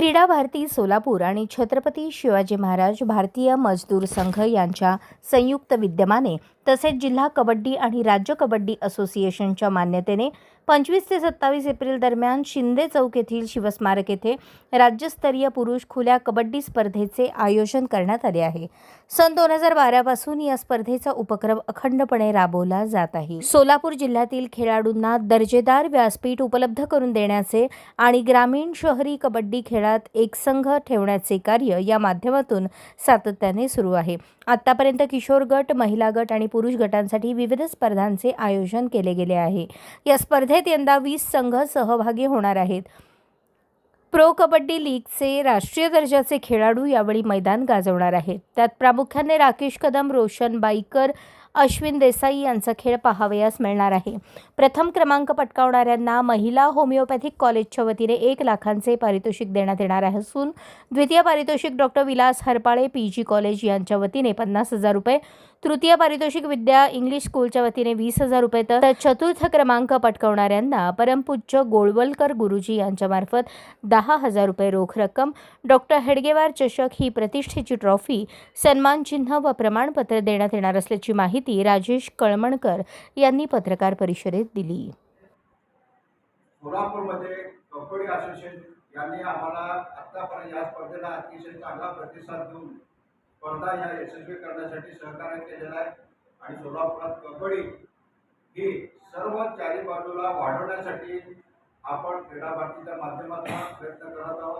क्रीडा भारती सोलापूर आणि छत्रपती शिवाजी महाराज भारतीय मजदूर संघ यांच्या संयुक्त विद्यमाने तसेच जिल्हा कबड्डी आणि राज्य कबड्डी असोसिएशनच्या मान्यतेने पंचवीस ते सत्तावीस एप्रिल दरम्यान शिंदे चौक येथील शिवस्मारक येथे राज्यस्तरीय पुरुष खुल्या कबड्डी स्पर्धेचे आयोजन करण्यात आले आहे. सन दोन हजार बारापासून या स्पर्धेचा उपक्रम अखंडपणे राबवला जात आहे. सोलापूर जिल्ह्यातील खेळाडूंना दर्जेदार व्यासपीठ उपलब्ध करून देण्याचे आणि ग्रामीण शहरी कबड्डी खेळात एक संघ ठेवण्याचे कार्य या माध्यमातून सातत्याने सुरू आहे. आतापर्यंत किशोर गट महिला गट आणि पुरुष गटांसाठी विविध स्पर्धांचे आयोजन केले गेले आहे. या स्पर्धेत यंदा वीस संघ सहभागी होणार आहेत. प्रो कबड्डी लीगचे राष्ट्रीय दर्जाचे खेळाडू यावेळी मैदान गाजवणार आहेत. त्यात प्रामुख्याने राकेश कदम रोशन बाईकर अश्विन देसाई यांचा खेळ पाहावयास मिळणार आहे. प्रथम क्रमांक पटकावणाऱ्यांना महिला होमिओपॅथिक कॉलेजच्या वतीने एक लाखांचे पारितोषिक देण्यात येणार आहे असून द्वितीय पारितोषिक doctor Vilas Harpale P G college यांच्या वतीने पन्नास हजार रुपये तृतीय पारितोषिक विद्या इंग्लिश स्कूलच्या वतीने वीस हजार रुपये तर चतुर्थ क्रमांक पटकावणाऱ्यांना परमपूज्य गोळवलकर गुरुजी यांच्यामार्फत दहा हजार रुपये रोख रक्कम डॉक्टर हेडगेवार चषक ही प्रतिष्ठेची ट्रॉफी सन्मानचिन्ह व प्रमाणपत्र देण्यात येणार असल्याची माहिती माहिती राजेश कळमणकर यांनी पत्रकार परिषदेत दिली. सोलापूरमध्ये कबड्डी असोसिएशन यांनी आम्हाला आतापर्यंत या स्पर्धेला अतिशय चांगला प्रतिसाद देऊन स्पर्धा या यशस्वी करण्यासाठी सहकार्य केलेलं आहे. आणि सोलापुरात कबड्डी ही सर्व चारी बाजूला वाढवण्यासाठी आपण क्रीडा भारतीच्या माध्यमातून प्रयत्न करत आहोत.